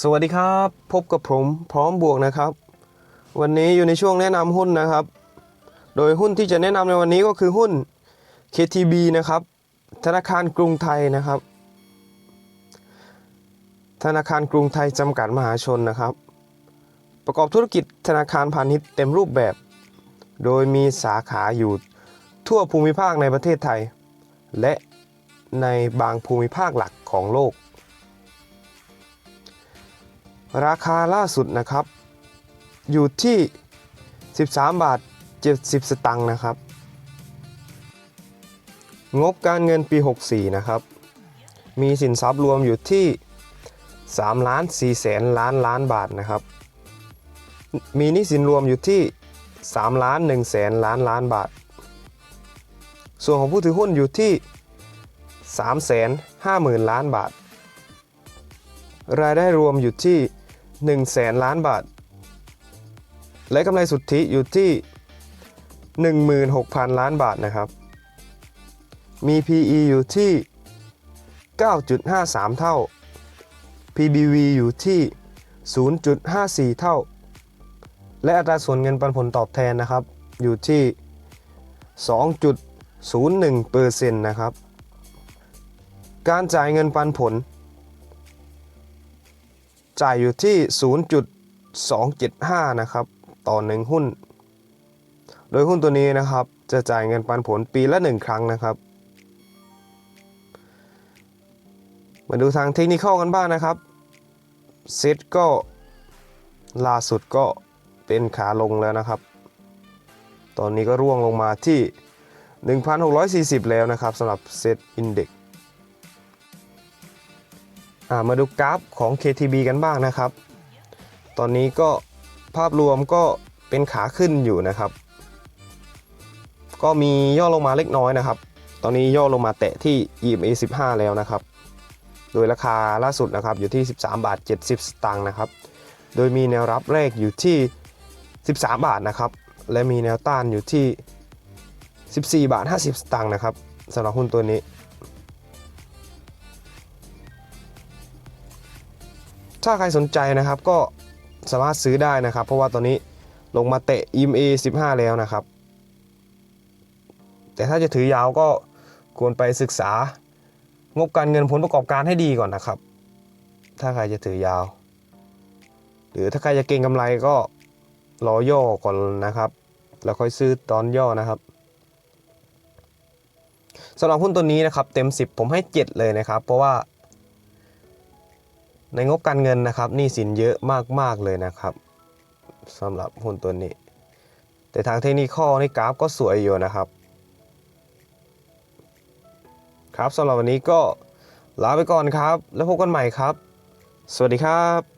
สวัสดีครับ พบกับผมพร้อมบวกนะครับ วันนี้อยู่ในช่วงแนะนำหุ้นนะครับ โดยหุ้นที่จะแนะนำในวันนี้ก็คือหุ้น KTB นะครับ ธนาคารกรุงไทยนะครับ ธนาคารกรุงไทยจำกัดมหาชนนะครับ ประกอบธุรกิจธนาคารพาณิชย์เต็มรูปแบบ โดยมีสาขาอยู่ทั่วภูมิภาคในประเทศไทย และในบางภูมิภาคหลักของโลก ราคาล่าสุดนะครับ อยู่ที่ 13 บาท 70 สตังค์นะครับ งบการเงินปี 64 นะครับ มีสินทรัพย์รวมอยู่ที่3ล้าน4แสนล้านล้านบาทนะครับ มีหนี้สินรวมอยู่ที่3ล้าน1แสนล้านล้านบาท ส่วนของผู้ถือหุ้นอยู่ที่3 5หมื่นล้านบาท รายได้รวมอยู่ที่ 1แสนล้านบาท และกำไรสุทธิอยู่ที่ 16,000 ล้านบาทนะครับ มี PE อยู่ที่ 9.53 เท่า PBV อยู่ที่ 0.54 เท่า และอัตราส่วนเงินปันผลตอบแทนนะครับ อยู่ที่ 2.01เปอร์เซ็นต์นะครับ การจ่ายเงินปันผล จ่ายอยู่ที่ 0.275 นะครับ ต่อหนึ่งหุ้น โดยหุ้นตัวนี้นะครับ จะจ่ายเงินปันผลปีละ 1 ครั้งนะครับ มาดูทางเทคนิคกันบ้างนะครับเซตก็ล่าสุดก็เป็นขาลงแล้วนะครับ ตอนนี้ก็ร่วงลงมาที่ 1,640 แล้วนะครับสำหรับเซตอินเด็กอ่า มาดูกราฟของ KTB กันบ้างนะครับ ตอนนี้ก็ภาพรวมก็เป็นขาขึ้นอยู่นะครับ ก็มีย่อลงมาเล็กน้อยนะครับ ตอนนี้ย่อลงมาแตะที่ EMA 15 แล้วนะครับ โดยราคาล่าสุดนะครับอยู่ที่ 13 บาท 70 สตางค์นะครับ โดยมีแนวรับแรกอยู่ที่ 13 บาทนะครับ และมีแนวต้านอยู่ที่ 14 บาท 50 สตางค์นะครับสำหรับหุ้นตัวนี้ ถ้าใครสนใจนะครับก็สามารถซื้อได้นะครับ เพราะว่าตอนนี้ลงมาเตะ EMA 15 แล้วนะครับ แต่ถ้าจะถือยาวก็ควรไปศึกษางบการเงินผลประกอบการให้ดีก่อนนะครับ ถ้าใครจะถือยาว หรือถ้าใครจะเก็งกำไรก็รอย่อก่อนนะครับ แล้วค่อยซื้อตอนย่อนะครับสำหรับหุ้นตัวนี้นะครับเต็ม 10 ผมให้ 7 เลยนะครับ เพราะว่า ในงบการเงินนะครับหนี้สินเยอะมากๆเลยนะครับสำหรับหุ้นตัวนี้ แต่ทางเทคนิคอลนี่กราฟก็สวยอยู่นะครับ ครับสำหรับวันนี้ก็ลาไปก่อนครับ แล้วพบกันใหม่ครับ สวัสดีครับ